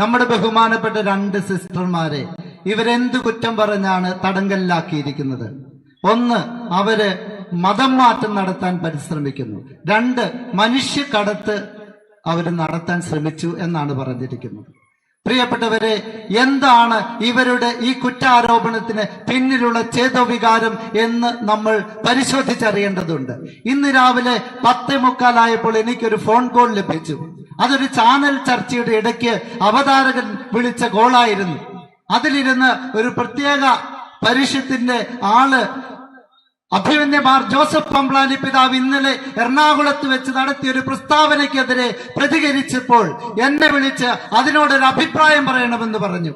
നമ്മുടെ ബഹുമാനപ്പെട്ട രണ്ട് സിസ്റ്റർമാരെ ഇവരെന്ത് കുറ്റം പറഞ്ഞാണ് തടങ്കലിലാക്കിയിരിക്കുന്നത്? ഒന്ന് അവർ മതം മാറ്റം നടത്താൻ പരിശ്രമിക്കുന്നു. രണ്ട് മനുഷ്യക്കടത്ത് അവർ നടത്താൻ ശ്രമിച്ചു എന്നാണ് പറഞ്ഞിരിക്കുന്നത്. പ്രിയപ്പെട്ടവരെ എന്താണ് ഇവരുടെ ഈ കുറ്റാരോപണത്തിന് പിന്നിലുള്ള ചേതോവികാരം എന്ന് നമ്മൾ പരിശോധിച്ചറിയേണ്ടതുണ്ട്. ഇന്ന് രാവിലെ പത്തേ മുക്കാലായപ്പോൾ എനിക്കൊരു ഫോൺ കോൾ ലഭിച്ചു. അതൊരു ചാനൽ ചർച്ചയുടെ ഇടയ്ക്ക് അവതാരകൻ വിളിച്ച കോളായിരുന്നു. അതിലിരുന്ന് ഒരു പ്രത്യേക പരിഷത്തിന്റെ ആൾ അഭിമന്യമാർ ജോസഫ് പമ്പ്ലാനി പിതാവ് ഇന്നലെ എറണാകുളത്ത് വെച്ച് നടത്തിയ ഒരു പ്രസ്താവനയ്ക്കെതിരെ പ്രതികരിച്ചപ്പോൾ എന്നെ വിളിച്ച് അതിനോടൊരു അഭിപ്രായം പറയണമെന്ന് പറഞ്ഞു.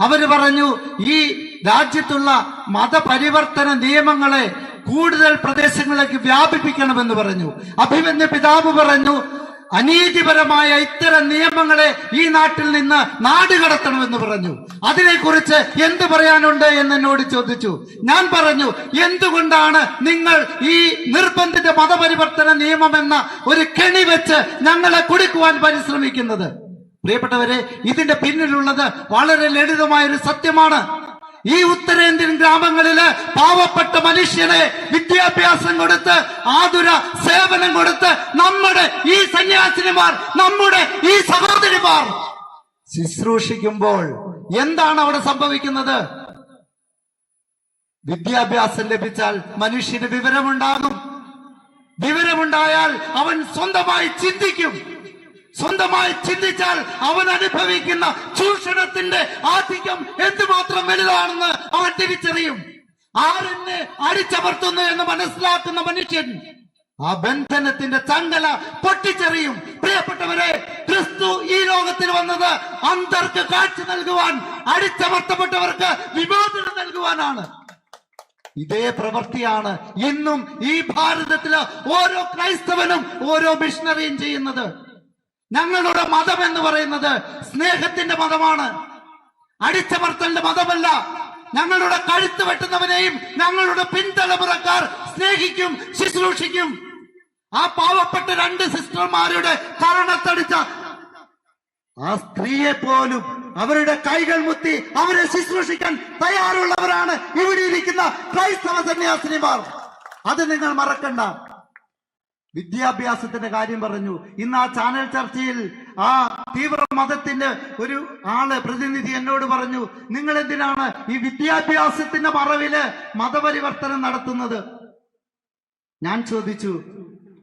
അവർ പറഞ്ഞു ഈ രാജ്യത്തുള്ള മതപരിവർത്തന നിയമങ്ങളെ കൂടുതൽ പ്രദേശങ്ങളിലേക്ക് വ്യാപിപ്പിക്കണമെന്ന് പറഞ്ഞു. അഭിമന്യ പിതാവ് പറഞ്ഞു അനീതിപരമായ ഇത്തരം നിയമങ്ങളെ ഈ നാട്ടിൽ നിന്ന് നാട് കടത്തണമെന്ന് പറഞ്ഞു. അതിനെക്കുറിച്ച് എന്ത് പറയാനുണ്ട് എന്ന് എന്നോട് ചോദിച്ചു. ഞാൻ പറഞ്ഞു എന്തുകൊണ്ടാണ് നിങ്ങൾ ഈ നിർബന്ധിത മതപരിവർത്തന നിയമം എന്ന ഒരു കെണി വെച്ച് ഞങ്ങളെ കുടുക്കുവാൻ പരിശ്രമിക്കുന്നത്? പ്രിയപ്പെട്ടവരെ ഇതിന്റെ പിന്നിലുള്ളത് വളരെ ലളിതമായ ഒരു സത്യമാണ്. ഈ ഉത്തരേന്ത്യൻ ഗ്രാമങ്ങളിൽ പാവപ്പെട്ട മനുഷ്യനെ വിദ്യാഭ്യാസം കൊടുത്ത് ആതുര സേവനം കൊടുത്ത് നമ്മുടെ ഈ സന്യാസിനിമാർ നമ്മുടെ ഈ സഹോദരിമാർ ശുശ്രൂഷിക്കുമ്പോൾ എന്താണ് അവിടെ സംഭവിക്കുന്നത്? വിദ്യാഭ്യാസം ലഭിച്ചാൽ മനുഷ്യന് വിവരമുണ്ടാകും. വിവരമുണ്ടായാൽ അവൻ സ്വന്തമായി ചിന്തിക്കും. സ്വന്തമായി ചിന്തിച്ചാൽ അവൻ അനുഭവിക്കുന്ന ചൂഷണത്തിന്റെ ആധിക്യം എന്തുമാത്രം വലുതാണെന്ന് അവൻ തിരിച്ചറിയും. ആരെന്നെ അടിച്ചമർത്തുന്നു എന്ന് മനസ്സിലാക്കുന്ന മനുഷ്യൻ ആ ബന്ധനത്തിന്റെ ചങ്ങല പൊട്ടിച്ചെറിയും. പ്രിയപ്പെട്ടവരെ ക്രിസ്തു ഈ ലോകത്തിൽ വന്നത് അന്തർക്ക് കാഴ്ച നൽകുവാൻ അടിച്ചമർത്തപ്പെട്ടവർക്ക് വിമോചനം നൽകുവാനാണ്. ഇതേ പ്രവൃത്തിയാണ് ഇന്നും ഈ ഭാരതത്തിലെ ഓരോ ക്രൈസ്തവനും ഓരോ മിഷണറിയും ചെയ്യുന്നത്. ഞങ്ങളുടെ മതം എന്ന് പറയുന്നത് സ്നേഹത്തിന്റെ മതമാണ്. അടിച്ചമർത്തലിന്റെ മതമല്ല. ഞങ്ങളുടെ കഴുത്ത് വെട്ടുന്നവനെയും ഞങ്ങളുടെ പിൻതലമുറക്കാർ സ്നേഹിക്കും ശുശ്രൂഷിക്കും. ആ പാവപ്പെട്ട രണ്ട് സിസ്റ്റർമാരുടെ കരണത്തടിച്ച ആ സ്ത്രീയെ പോലും അവരുടെ കൈകൾ മുത്തി അവരെ ശുശ്രൂഷിക്കാൻ തയ്യാറുള്ളവരാണ് ഇവിടെ ഇരിക്കുന്ന ക്രൈസ്തവ സന്യാസിനിമാർ. അത് നിങ്ങൾ മറക്കണ്ട. വിദ്യാഭ്യാസത്തിന്റെ കാര്യം പറഞ്ഞു. ഇന്ന് ആ ചാനൽ ചർച്ചയിൽ ആ തീവ്ര മതത്തിന്റെ ഒരു ആൾ പ്രതിനിധി എന്നോട് പറഞ്ഞു നിങ്ങൾ എന്തിനാണ് ഈ വിദ്യാഭ്യാസത്തിന്റെ മറവിൽ മതപരിവർത്തനം നടത്തുന്നത്? ഞാൻ ചോദിച്ചു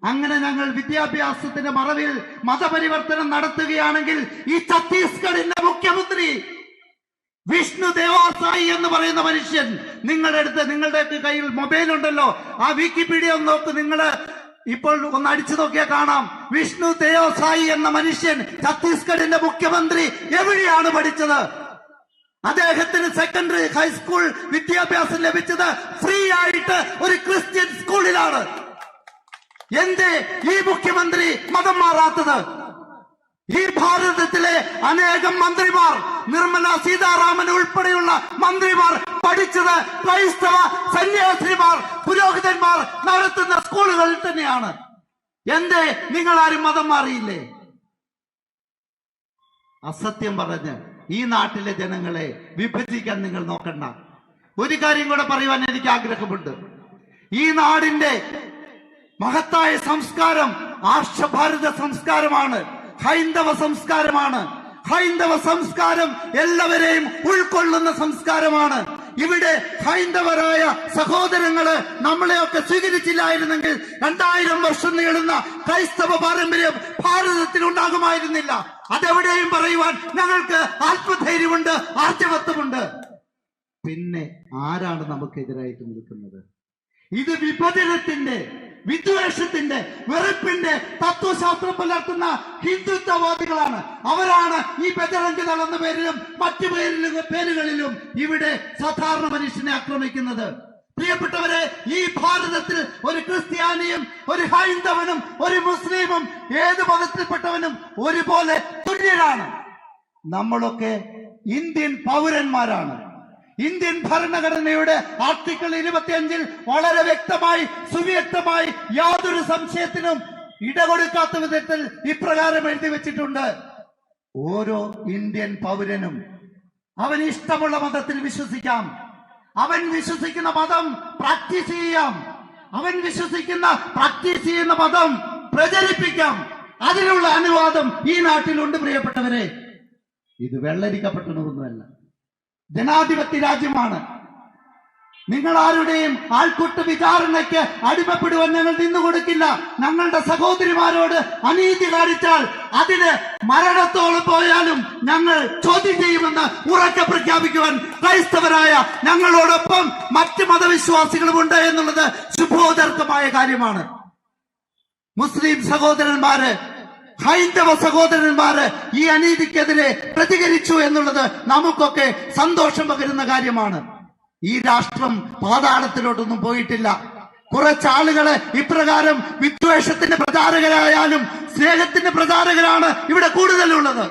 അങ്ങനെ ഞങ്ങൾ വിദ്യാഭ്യാസത്തിന്റെ മറവിൽ മതപരിവർത്തനം നടത്തുകയാണെങ്കിൽ ഈ ഛത്തീസ്ഗഡിന്റെ മുഖ്യമന്ത്രി വിഷ്ണു ദേവാസായി എന്ന് പറയുന്ന മനുഷ്യൻ നിങ്ങളുടെ അടുത്ത് നിങ്ങളുടെ കയ്യിൽ മൊബൈൽ ഉണ്ടല്ലോ ആ വിക്കിപീഡിയ നോക്ക് നിങ്ങൾ ഇപ്പോൾ ഒന്ന് അടിച്ചു നോക്കിയാൽ കാണാം. വിഷ്ണു ദേവസായി എന്ന മനുഷ്യൻ ഛത്തീസ്ഗഡിന്റെ മുഖ്യമന്ത്രി എവിടെയാണ് പഠിച്ചത്? അദ്ദേഹത്തിന് സെക്കൻഡറി ഹൈസ്കൂൾ വിദ്യാഭ്യാസം ലഭിച്ചത് ഫ്രീ ആയിട്ട് ഒരു ക്രിസ്ത്യൻ സ്കൂളിലാണ്. എന്തേ ഈ മുഖ്യമന്ത്രി മതം മാറാത്തത്? ഈ ഭാരതത്തിലെ അനേകം മന്ത്രിമാർ നിർമ്മല സീതാരാമൻ ഉൾപ്പെടെയുള്ള മന്ത്രിമാർ പഠിച്ചത് ക്രൈസ്തവ സന്യാസിമാർ പുരോഹിതന്മാർ നടത്തുന്ന സ്കൂളുകളിൽ തന്നെയാണ്. എന്തേ? നിങ്ങൾ ആരും മതം മാറിയില്ലേ? അസത്യം പറഞ്ഞ് ഈ നാട്ടിലെ ജനങ്ങളെ വിഭജിക്കാൻ നിങ്ങൾ നോക്കണ്ട. ഒരു കാര്യം കൂടെ പറയുവാൻ എനിക്ക് ആഗ്രഹമുണ്ട്. ഈ നാടിന്റെ മഹത്തായ സംസ്കാരം ആർഷഭാരത സംസ്കാരമാണ് ഹൈന്ദവ സംസ്കാരമാണ്. ഹൈന്ദവ സംസ്കാരം എല്ലാവരെയും ഉൾക്കൊള്ളുന്ന സംസ്കാരമാണ്. ഇവിടെ ഹൈന്ദവരായ സഹോദരങ്ങൾ നമ്മളെയൊക്കെ സ്വീകരിച്ചില്ലായിരുന്നെങ്കിൽ രണ്ടായിരം വർഷം നീളുന്ന ക്രൈസ്തവ പാരമ്പര്യം ഭാരതത്തിൽ ഉണ്ടാകുമായിരുന്നില്ല അതെവിടെയും പറയുവാൻ ഞങ്ങൾക്ക് ആത്മധൈര്യമുണ്ട് ആർജവത്വമുണ്ട്. പിന്നെ ആരാണ് നമുക്കെതിരായിട്ട് നിൽക്കുന്നത്? ഇത് വിഭജനത്തിന്റെ വിദ്വേഷത്തിന്റെ വെറുപ്പിന്റെ തത്വശാസ്ത്രം പുലർത്തുന്ന ഹിന്ദുത്വവാദികളാണ്. അവരാണ് ഈ ബജറംഗ് ദൾ എന്ന പേരിലും മറ്റു പേരിലും പേരുകളിലും ഇവിടെ സാധാരണ മനുഷ്യനെ ആക്രമിക്കുന്നത്. പ്രിയപ്പെട്ടവരെ ഈ ഭാരതത്തിൽ ഒരു ക്രിസ്ത്യാനിയും ഒരു ഹൈന്ദവനും ഒരു മുസ്ലിമും ഏത് മതത്തിൽപ്പെട്ടവനും ഒരുപോലെ തുല്യരാണ്. നമ്മളൊക്കെ ഇന്ത്യൻ പൗരന്മാരാണ്. ഇന്ത്യൻ ഭരണഘടനയുടെ ആർട്ടിക്കിൾ ഇരുപത്തിയഞ്ചിൽ വളരെ വ്യക്തമായി സുവ്യക്തമായി യാതൊരു സംശയത്തിനും ഇടകൊടുക്കാത്ത വിധത്തിൽ ഇപ്രകാരം എഴുതി വെച്ചിട്ടുണ്ട്. ഓരോ ഇന്ത്യൻ പൗരനും അവൻ ഇഷ്ടമുള്ള മതത്തിൽ വിശ്വസിക്കാം. അവൻ വിശ്വസിക്കുന്ന മതം പ്രാക്ടീസ് ചെയ്യാം. അവൻ വിശ്വസിക്കുന്ന പ്രാക്ടീസ് ചെയ്യുന്ന മതം പ്രചരിപ്പിക്കാം. അതിനുള്ള അനുവാദം ഈ നാട്ടിലുണ്ട് പ്രിയപ്പെട്ടവരെ. ഇത് വെള്ളരിക്കപ്പെട്ടതൊന്നുമല്ല ജനാധിപത്യ രാജ്യമാണ്. നിങ്ങൾ ആരുടെയും ആൾക്കൂട്ട് വിചാരണയ്ക്ക് അടിമപ്പെടുവാൻ ഞങ്ങൾ നിന്നു കൊടുക്കില്ല. ഞങ്ങളുടെ സഹോദരിമാരോട് അനീതി കാണിച്ചാൽ അതിന് മരണത്തോളം പോയാലും ഞങ്ങൾ ചോദ്യം ചെയ്യുമെന്ന് ഉറക്കെ പ്രഖ്യാപിക്കുവാൻ ക്രൈസ്തവരായ ഞങ്ങളോടൊപ്പം മറ്റ് മതവിശ്വാസികളുമുണ്ട് എന്നുള്ളത് ശുഭോദർക്കമായ കാര്യമാണ്. മുസ്ലിം സഹോദരന്മാര് ഹൈന്ദവ സഹോദരന്മാര് ഈ അനീതിക്കെതിരെ പ്രതികരിച്ചു എന്നുള്ളത് നമുക്കൊക്കെ സന്തോഷം പകരുന്ന കാര്യമാണ്. ഈ രാഷ്ട്രം പാതാളത്തിലോട്ടൊന്നും പോയിട്ടില്ല. കുറച്ചാളുകൾ ഇപ്രകാരം വിദ്വേഷത്തിന്റെ പ്രചാരകരായാലും സ്നേഹത്തിന്റെ പ്രചാരകരാണ് ഇവിടെ കൂടുതലുള്ളത്.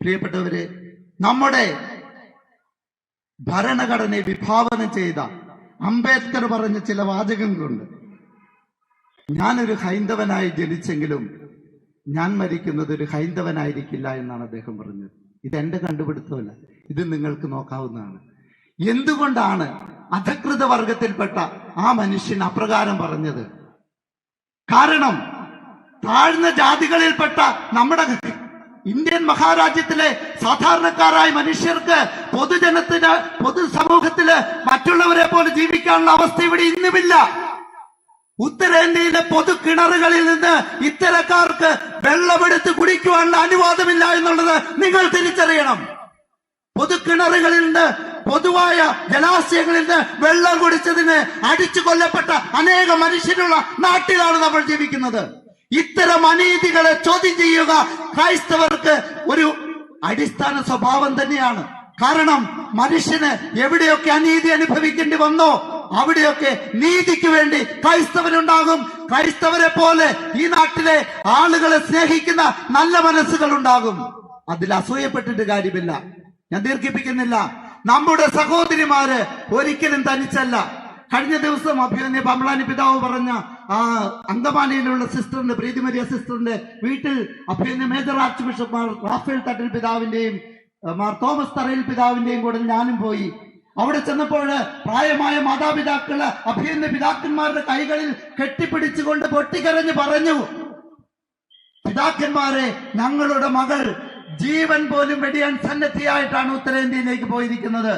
പ്രിയപ്പെട്ടവര് നമ്മുടെ ഭരണഘടനയെ വിഭാവനം ചെയ്ത അംബേദ്കർ പറഞ്ഞ ചില വാചകങ്ങളുണ്ട്. ഞാനൊരു ഹൈന്ദവനായി ജനിച്ചെങ്കിലും ഞാൻ മരിക്കുന്നത് ഒരു ഹൈന്ദവനായിരിക്കില്ല എന്നാണ് അദ്ദേഹം പറഞ്ഞത്. ഇത് എന്റെ കണ്ടുപിടുത്തമല്ല. ഇത് നിങ്ങൾക്ക് നോക്കാവുന്നതാണ്. എന്തുകൊണ്ടാണ് അധകൃത വർഗത്തിൽപ്പെട്ട ആ മനുഷ്യൻ അപ്രകാരം പറഞ്ഞത്? കാരണം താഴ്ന്ന ജാതികളിൽപ്പെട്ട നമ്മുടെ ഇന്ത്യൻ മഹാരാജ്യത്തിലെ സാധാരണക്കാരായ മനുഷ്യർക്ക് പൊതുജനത്തിന് പൊതുസമൂഹത്തിൽ മറ്റുള്ളവരെ പോലെ ജീവിക്കാനുള്ള അവസ്ഥ ഇവിടെ ഇന്നുമില്ല. ഉത്തരേന്ത്യയിലെ പൊതു കിണറുകളിൽ നിന്ന് ഇത്തരക്കാർക്ക് വെള്ളമെടുത്ത് കുടിക്കുവാനുള്ള അനുവാദമില്ല എന്നുള്ളത് നിങ്ങൾ തിരിച്ചറിയണം. പൊതു കിണറുകളിൽ നിന്ന് പൊതുവായ ജലാശയങ്ങളിൽ നിന്ന് വെള്ളം കുടിച്ചതിന് അടിച്ചു കൊല്ലപ്പെട്ട അനേക മനുഷ്യരുള്ള നാട്ടിലാണ് നമ്മൾ ജീവിക്കുന്നത്. ഇത്തരം അനീതികളെ ചോദ്യം ചെയ്യുക ക്രൈസ്തവർക്ക് ഒരു അടിസ്ഥാന സ്വഭാവം തന്നെയാണ്. കാരണം മനുഷ്യന് എവിടെയൊക്കെ അനീതി അനുഭവിക്കേണ്ടി വന്നോ അവിടെയൊക്കെ നീതിക്ക് വേണ്ടി ക്രൈസ്തവനുണ്ടാകും. ക്രൈസ്തവരെ പോലെ ഈ നാട്ടിലെ ആളുകളെ സ്നേഹിക്കുന്ന നല്ല മനസ്സുകൾ ഉണ്ടാകും അതിൽ അസൂയപ്പെട്ടിട്ട് കാര്യമില്ല. ഞാൻ ദീർഘിപ്പിക്കുന്നില്ല. നമ്മുടെ സഹോദരിമാര് ഒരിക്കലും തനിച്ചല്ല. കഴിഞ്ഞ ദിവസം അഭിനന്ദ പമ്പളാനി പിതാവ് പറഞ്ഞ ആ അങ്കമാലിയിലുള്ള സിസ്റ്ററിന്റെ പ്രീതിമരിയ സിസ്റ്ററിന്റെ വീട്ടിൽ അഭിനന്ദ major archbishop Mar Raphael Thattil പിതാവിന്റെയും മാർ തോമസ് തറയിൽ പിതാവിന്റെയും കൂടെ ഞാനും പോയി. അവിടെ ചെന്നപ്പോൾ പ്രായമായ മാതാപിതാക്കൾ അഭിയന്ന പിതാക്കന്മാരുടെ കൈകളിൽ കെട്ടിപ്പിടിച്ചുകൊണ്ട് പൊട്ടിക്കരഞ്ഞ് പറഞ്ഞു പിതാക്കന്മാരെ ഞങ്ങളുടെ മകൾ ജീവൻ പോലും വെടിയാൻ സന്നദ്ധിയായിട്ടാണ് ഉത്തരേന്ത്യയിലേക്ക് പോയിരിക്കുന്നത്.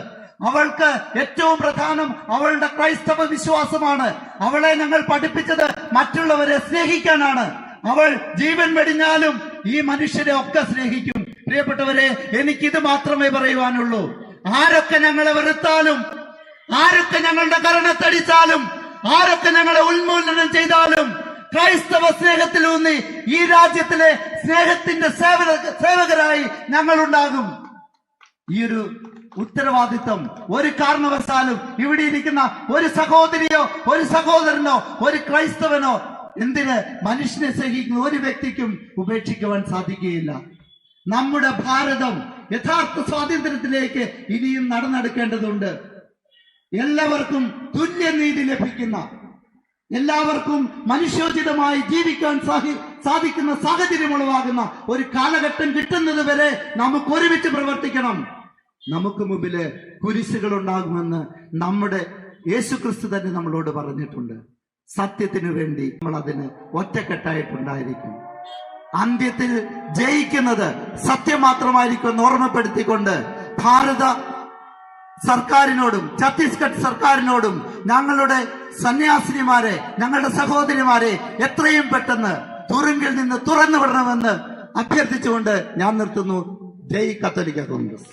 അവൾക്ക് ഏറ്റവും പ്രധാനം അവളുടെ ക്രൈസ്തവ വിശ്വാസമാണ്. അവളെ ഞങ്ങൾ പഠിപ്പിച്ചത് മറ്റുള്ളവരെ സ്നേഹിക്കാനാണ്. അവൾ ജീവൻ വെടിഞ്ഞാലും ഈ മനുഷ്യരെ ഒക്കെ സ്നേഹിക്കും. പ്രിയപ്പെട്ടവരെ എനിക്കിത് മാത്രമേ പറയുവാനുള്ളൂ. ആരൊക്കെ ഞങ്ങളെ വെറുത്താലും ആരൊക്കെ ഞങ്ങളുടെ കരണത്തടിച്ചാലും ആരൊക്കെ ഞങ്ങളെ ഉന്മൂലനം ചെയ്താലും ക്രൈസ്തവ സ്നേഹത്തിലൂന്നി ഈ രാജ്യത്തിലെ സ്നേഹത്തിന്റെ സേവന സേവകരായി ഞങ്ങൾ ഉണ്ടാകും ഈ ഒരു ഉത്തരവാദിത്വം ഒരു കാരണവശാലും ഇവിടെ ഇരിക്കുന്ന ഒരു സഹോദരിയോ ഒരു സഹോദരനോ ഒരു ക്രൈസ്തവനോ എന്തിന് മനുഷ്യനെ സ്നേഹിക്കുന്ന ഒരു വ്യക്തിക്കും ഉപേക്ഷിക്കുവാൻ സാധിക്കുകയില്ല. നമ്മുടെ ഭാരതം യഥാർത്ഥ സ്വാതന്ത്ര്യത്തിലേക്ക് ഇനിയും നടന്നെടുക്കേണ്ടതുണ്ട്. എല്ലാവർക്കും തുല്യനീതി ലഭിക്കുന്ന എല്ലാവർക്കും മനുഷ്യോചിതമായി ജീവിക്കാൻ സാഹി സാധിക്കുന്ന സാഹചര്യം ഉളവാകുന്ന ഒരു കാലഘട്ടം കിട്ടുന്നത് വരെ നമുക്ക് ഒരുമിച്ച് പ്രവർത്തിക്കണം. നമുക്ക് മുമ്പിൽ കുരിശുകൾ ഉണ്ടാകുമെന്ന് നമ്മുടെ യേശുക്രിസ്തു തന്നെ നമ്മളോട് പറഞ്ഞിട്ടുണ്ട്. സത്യത്തിനു വേണ്ടി നമ്മൾ അതിന് ഒറ്റക്കെട്ടായിട്ടുണ്ടായിരിക്കും. അന്ത്യത്തിൽ ജയിക്കുന്നത് സത്യം മാത്രമായിരിക്കും ഓർമ്മപ്പെടുത്തിക്കൊണ്ട് ഭാരത സർക്കാരിനോടും ഛത്തീസ്ഗഡ് സർക്കാരിനോടും ഞങ്ങളുടെ സന്യാസിനിമാരെ ഞങ്ങളുടെ സഹോദരിമാരെ എത്രയും പെട്ടെന്ന് തുറുങ്കിൽ നിന്ന് തുറന്നു വിടണമെന്ന് അഭ്യർത്ഥിച്ചുകൊണ്ട് ഞാൻ നിർത്തുന്നു. ജയ് കത്തോലിക്ക കോൺഗ്രസ്.